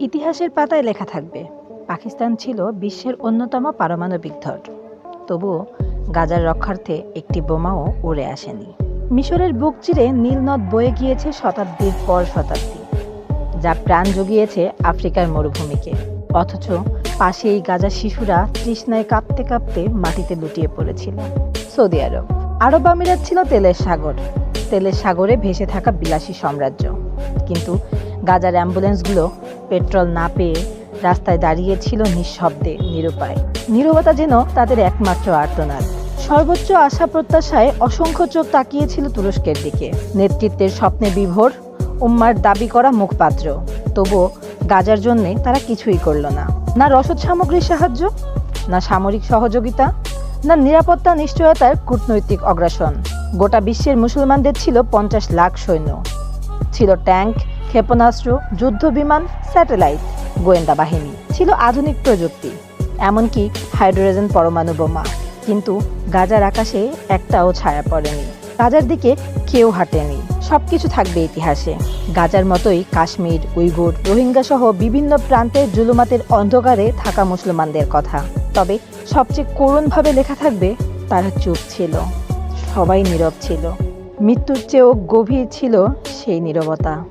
ইতিহাসের পাতায় লেখা থাকবে। পাকিস্তান ছিল বিশ্বের অন্যতম পারমাণবিক ধর। তবুও গাজার রক্ষার্থে একটি বোমাও উড়ে আসেনি। মিশরের বুক চিরে নীলনদ বয়ে গিয়েছে শতাব্দীর পর শতাব্দী, যা প্রাণ জুগিয়েছে আফ্রিকার মরুভূমিকে। অথচ পাশেই গাজা শিশুরা তৃষ্ণায় কাঁপতে কাঁপতে মাটিতে লুটিয়ে পড়েছিল। সৌদি আরব। আরব আমিরাত ছিল তেলের সাগর। তেলের সাগরে ভেসে থাকা বিলাসী সাম্রাজ্য। কিন্তু গাজার অ্যাম্বুলেন্সগুলো পেট্রোল না পেয়ে রাস্তায় দাঁড়িয়েছিল নিঃশব্দে নিরুপায়। নীরবতা যেন তাদের একমাত্র আর্তনাদ। সর্বোচ্চ আশা প্রত্যাশায় অসংখ্য চোখ তাকিয়েছিল তুরস্কের দিকে। নেতৃত্বের স্বপ্নে বিভোর, উম্মার দাবি করা মুখপাত্র। তবুও গাজার জন্য তারা কিছুই করল না। না রসদ সামগ্রীর সাহায্য, না সামরিক সহযোগিতা, না নিরাপত্তা নিশ্চয়তার কূটনৈতিক অগ্রাসন। গোটা বিশ্বের মুসলমানদের ছিল পঞ্চাশ লাখ সৈন্য। ছিল ট্যাঙ্ক ক্ষেপণাস্ত্র যুদ্ধ বিমান স্যাটেলাইট, গোয়েন্দা বাহিনী ছিল আধুনিক প্রযুক্তি, এমনকি হাইড্রোজেন পরমাণু বোমা। কিন্তু গাজার আকাশে একটাও ছায়া পড়েনি। গাজার দিকে কেউ হাঁটেনি। সব কিছু থাকবে ইতিহাসে। গাজার মতোই কাশ্মীর উইগুর রোহিঙ্গা সহ বিভিন্ন প্রান্তের জুলুমাতের অন্ধকারে থাকা মুসলমানদের কথা। তবে সবচেয়ে করুণভাবে লেখা থাকবে, তারা চুপ ছিল। সবাই নীরব ছিল। মৃত্যুর চেয়েও গভীর ছিল সেই নীরবতা।